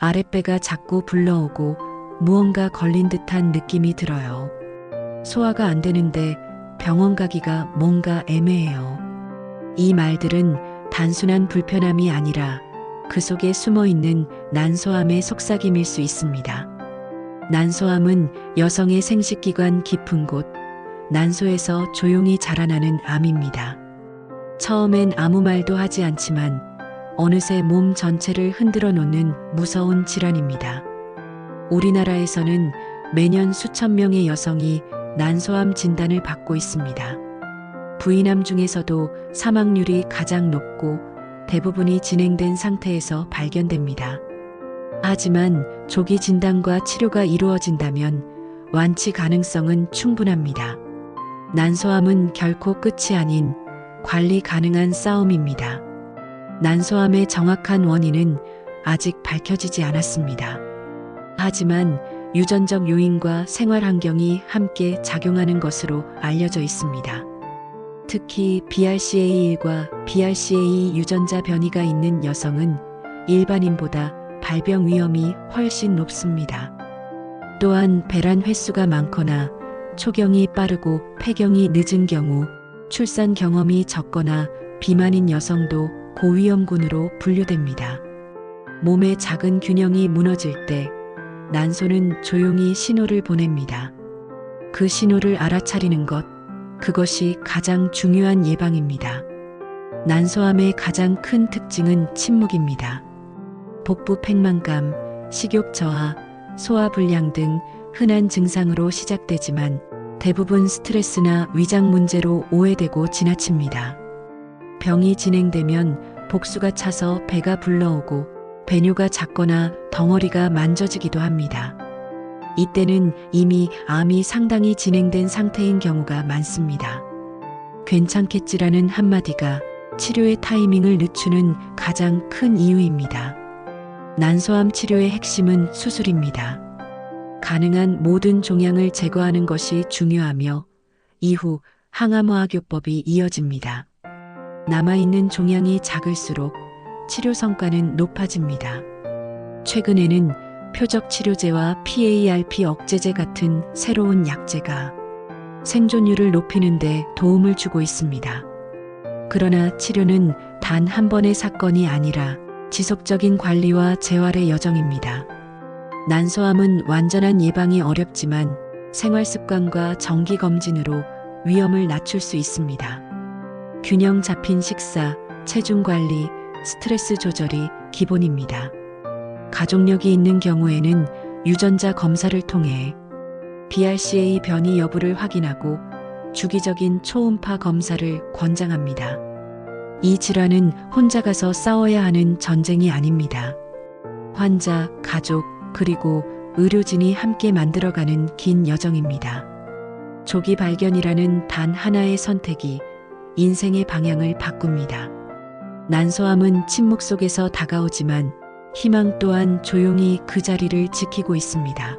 아랫배가 자꾸 불러오고 무언가 걸린 듯한 느낌이 들어요. 소화가 안 되는데 병원 가기가 뭔가 애매해요. 이 말들은 단순한 불편함이 아니라 그 속에 숨어 있는 난소암의 속삭임일 수 있습니다. 난소암은 여성의 생식기관 깊은 곳, 난소에서 조용히 자라나는 암입니다. 처음엔 아무 말도 하지 않지만 어느새 몸 전체를 흔들어 놓는 무서운 질환입니다. 우리나라에서는 매년 수천 명의 여성이 난소암 진단을 받고 있습니다. 부인암 중에서도 사망률이 가장 높고 대부분이 진행된 상태에서 발견됩니다. 하지만 조기 진단과 치료가 이루어진다면 완치 가능성은 충분합니다. 난소암은 결코 끝이 아닌 관리 가능한 싸움입니다. 난소암의 정확한 원인은 아직 밝혀지지 않았습니다. 하지만 유전적 요인과 생활 환경이 함께 작용하는 것으로 알려져 있습니다. 특히 BRCA1과 BRCA2 유전자 변이가 있는 여성은 일반인보다 발병 위험이 훨씬 높습니다. 또한 배란 횟수가 많거나 초경이 빠르고 폐경이 늦은 경우 출산 경험이 적거나 비만인 여성도 고위험군으로 분류됩니다. 몸의 작은 균형이 무너질 때 난소는 조용히 신호를 보냅니다. 그 신호를 알아차리는 것, 그것이 가장 중요한 예방입니다. 난소암의 가장 큰 특징은 침묵입니다. 복부 팽만감, 식욕 저하, 소화 불량 등 흔한 증상으로 시작되지만 대부분 스트레스나 위장 문제로 오해되고 지나칩니다. 병이 진행되면 복수가 차서 배가 불러오고 배뇨가 작거나 덩어리가 만져지기도 합니다. 이때는 이미 암이 상당히 진행된 상태인 경우가 많습니다. 괜찮겠지라는 한마디가 치료의 타이밍을 늦추는 가장 큰 이유입니다. 난소암 치료의 핵심은 수술입니다. 가능한 모든 종양을 제거하는 것이 중요하며 이후 항암화학요법이 이어집니다. 남아있는 종양이 작을수록 치료 성과는 높아집니다. 최근에는 표적 치료제와 PARP 억제제 같은 새로운 약제가 생존율을 높이는데 도움을 주고 있습니다. 그러나 치료는 단 한 번의 사건이 아니라 지속적인 관리와 재활의 여정입니다. 난소암은 완전한 예방이 어렵지만 생활 습관과 정기 검진으로 위험을 낮출 수 있습니다. 균형 잡힌 식사, 체중 관리, 스트레스 조절이 기본입니다. 가족력이 있는 경우에는 유전자 검사를 통해 BRCA 변이 여부를 확인하고 주기적인 초음파 검사를 권장합니다. 이 질환은 혼자 가서 싸워야 하는 전쟁이 아닙니다. 환자, 가족, 그리고 의료진이 함께 만들어가는 긴 여정입니다. 조기 발견이라는 단 하나의 선택이 인생의 방향을 바꿉니다. 난소암은 침묵 속에서 다가오지만 희망 또한 조용히 그 자리를 지키고 있습니다.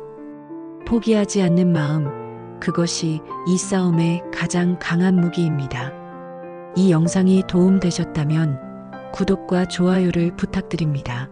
포기하지 않는 마음, 그것이 이 싸움의 가장 강한 무기입니다. 이 영상이 도움되셨다면 구독과 좋아요를 부탁드립니다.